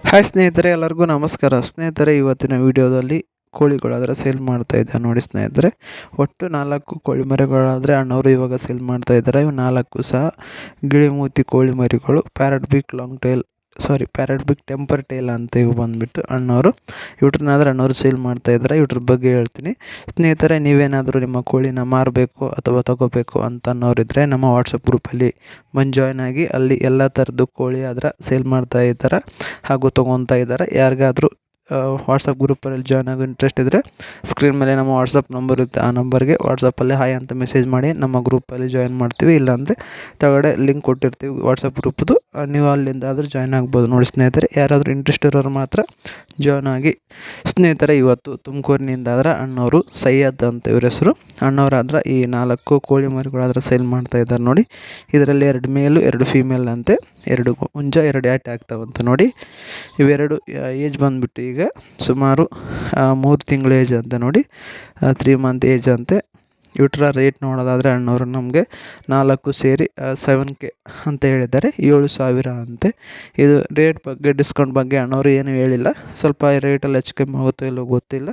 Hi ಸ್ನೇಹಿತರೆ, ಎಲ್ಲರಿಗೂ ನಮಸ್ಕಾರ. ಸ್ನೇಹಿತರೆ, ಇವತ್ತಿನ ವಿಡಿಯೋದಲ್ಲಿ ಕೋಳಿಗಳಾದರೆ ಸೇಲ್ ಮಾಡ್ತಾ ಇದ್ದೆ ನೋಡಿ ಸ್ನೇಹಿತರೆ. ಒಟ್ಟು ನಾಲ್ಕು ಕೋಳಿ ಮರಿಗಳಾದರೆ ಅಣ್ಣವರು ಇವಾಗ ಸೇಲ್ ಮಾಡ್ತಾ ಇದ್ದಾರೆ. ಇವು ನಾಲ್ಕು ಸಹ ಗಿಳಿಮೂತಿ ಕೋಳಿ ಮರಿಗಳು parrot big long tail sorry parrot big temper tail ಅಂತ ಇವು ಬಂದುಬಿಟ್ಟು ಅಣ್ಣವರು ಇವ್ರನ್ನಾದ್ರೆ ಅಣ್ಣವರು ಸೇಲ್ ಮಾಡ್ತಾ ಇದ್ದಾರೆ. ಇವ್ರ ಬಗ್ಗೆ ಹೇಳ್ತೀನಿ. ಸ್ನೇಹಿತರೆ, ನೀವೇನಾದರೂ ನಿಮ್ಮ ಕೋಳಿನ ಮಾರಬೇಕು ಅಥವಾ ತಗೋಬೇಕು ಅಂತ ಅನ್ನೋರಿದ್ದರೆ ನಮ್ಮ ವಾಟ್ಸಪ್ ಗ್ರೂಪಲ್ಲಿ ಬಂದು ಜಾಯ್ನ್ ಆಗಿ ಅಲ್ಲಿ ಎಲ್ಲ ಥರದ್ದು ಕೋಳಿ ಆದ್ರೆ ಸೇಲ್ ಮಾಡ್ತಾ ಇದ್ದಾರೆ ಹಾಗೂ ತೊಗೊತಾ ಇದ್ದಾರೆ? ಯಾರಿಗಾದರೂ ವಾಟ್ಸಪ್ ಗ್ರೂಪಲ್ಲಿ ಜಾಯ್ನ್ ಆಗೋ ಇಂಟ್ರೆಸ್ಟ್ ಇದ್ದರೆ ಸ್ಕ್ರೀನ್ ಮೇಲೆ ನಮ್ಮ ವಾಟ್ಸಪ್ ನಂಬರ್ ಇರುತ್ತೆ. ಆ ನಂಬರ್ಗೆ ವಾಟ್ಸಪ್ಪಲ್ಲೇ ಹಾಯ್ ಅಂತ ಮೆಸೇಜ್ ಮಾಡಿ ನಮ್ಮ ಗ್ರೂಪಲ್ಲಿ ಜಾಯ್ನ್ ಮಾಡ್ತೀವಿ. ಇಲ್ಲಾಂದರೆ ಕೆಳಗಡೆ ಲಿಂಕ್ ಕೊಟ್ಟಿರ್ತೀವಿ ವಾಟ್ಸಪ್ ಗ್ರೂಪ್ದು ನೀವು ಅಲ್ಲಿಂದ ಆದರೂ ಜಾಯ್ನ್ ಆಗ್ಬೋದು ನೋಡಿ ಸ್ನೇಹಿತರೆ. ಯಾರಾದರೂ ಇಂಟ್ರೆಸ್ಟ್ ಇರೋರು ಮಾತ್ರ ಜಾಯ್ನ್ ಆಗಿ ಸ್ನೇಹಿತರೆ, ಇವತ್ತು ತುಮಕೂರಿನಿಂದ ಆದ್ರೆ ಅಣ್ಣವರು ಸೈಯದ್ ಅಂತ ಇವ್ರ ಹೆಸರು. ಅಣ್ಣವರಾದ್ರೆ ಈ ನಾಲ್ಕು ಕೋಳಿ ಮರಿಗಳಾದ್ರೆ ಸೇಲ್ ಮಾಡ್ತಾ ಇದ್ದಾರೆ ನೋಡಿ. ಇದರಲ್ಲಿ ಎರಡು ಮೇಲು ಎರಡು ಫೀಮೇಲ್ ಅಂತೆ. ಎರಡು ಹುಂಜ ಎರಡು ಆ್ಯಟ್ ಆಗ್ತಾವಂತ ನೋಡಿ ಇವೆರಡು ಏಜ್ ಬಂದುಬಿಟ್ಟು ಈಗ ಸುಮಾರು ಮೂರು ತಿಂಗಳು ಏಜ್ ಅಂತ ನೋಡಿ ತ್ರೀ ಮಂತ್ ಏಜ್ ಅಂತೆ. ಇವ್ರ ರೇಟ್ ನೋಡೋದಾದರೆ ಅಣ್ಣವರು ನಮಗೆ ನಾಲ್ಕು ಸೇರಿ ಸೆವೆನ್ ಕೆ ಅಂತ ಹೇಳಿದ್ದಾರೆ, ಏಳು ಸಾವಿರ ಅಂತೆ. ಇದು ರೇಟ್ ಬಗ್ಗೆ ಡಿಸ್ಕೌಂಟ್ ಬಗ್ಗೆ ಅಣ್ಣವರು ಏನು ಹೇಳಿಲ್ಲ. ಸ್ವಲ್ಪ ರೇಟಲ್ಲಿ ಹೆಚ್ಚು ಕಮ್ಮಿ ಆಗುತ್ತೋ ಇಲ್ಲೋ ಗೊತ್ತಿಲ್ಲ.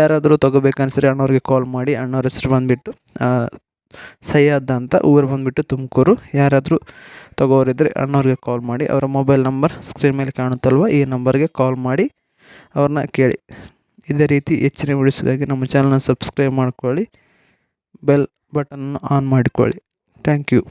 ಯಾರಾದರೂ ತೊಗೋಬೇಕನ್ಸಿದ್ರೆ ಅಣ್ಣವ್ರಿಗೆ ಕಾಲ್ ಮಾಡಿ, ಅಣ್ಣವ್ರ ಹೆಸ್ರು ಬಂದುಬಿಟ್ಟು ಸಯ್ಯದ್ ಅಂತ ಊರು ಬಂದುಬಿಟ್ಟು ತುಮಕೂರು. ಯಾರಾದರೂ ತಗೋರಿದ್ರೆ ಅಣ್ಣವ್ರಿಗೆ ಕಾಲ್ ಮಾಡಿ. ಅವರ ಮೊಬೈಲ್ ನಂಬರ್ ಸ್ಕ್ರೀನ್ ಮೇಲೆ ಕಾಣುತ್ತಲ್ವ? ಈ ನಂಬರ್ಗೆ ಕಾಲ್ ಮಾಡಿ ಅವ್ರನ್ನ ಕೇಳಿ. ಇದೇ ರೀತಿ ಹೆಚ್ಚಿನ ವಿಡಿಯೋಸ್ಗಾಗಿ ನಮ್ಮ ಚಾನಲ್ನ ಸಬ್ಸ್ಕ್ರೈಬ್ ಮಾಡ್ಕೊಳ್ಳಿ. ಬೆಲ್ ಬಟನ್ನು ಆನ್ ಮಾಡಿಕೊಳ್ಳಿ. Thank you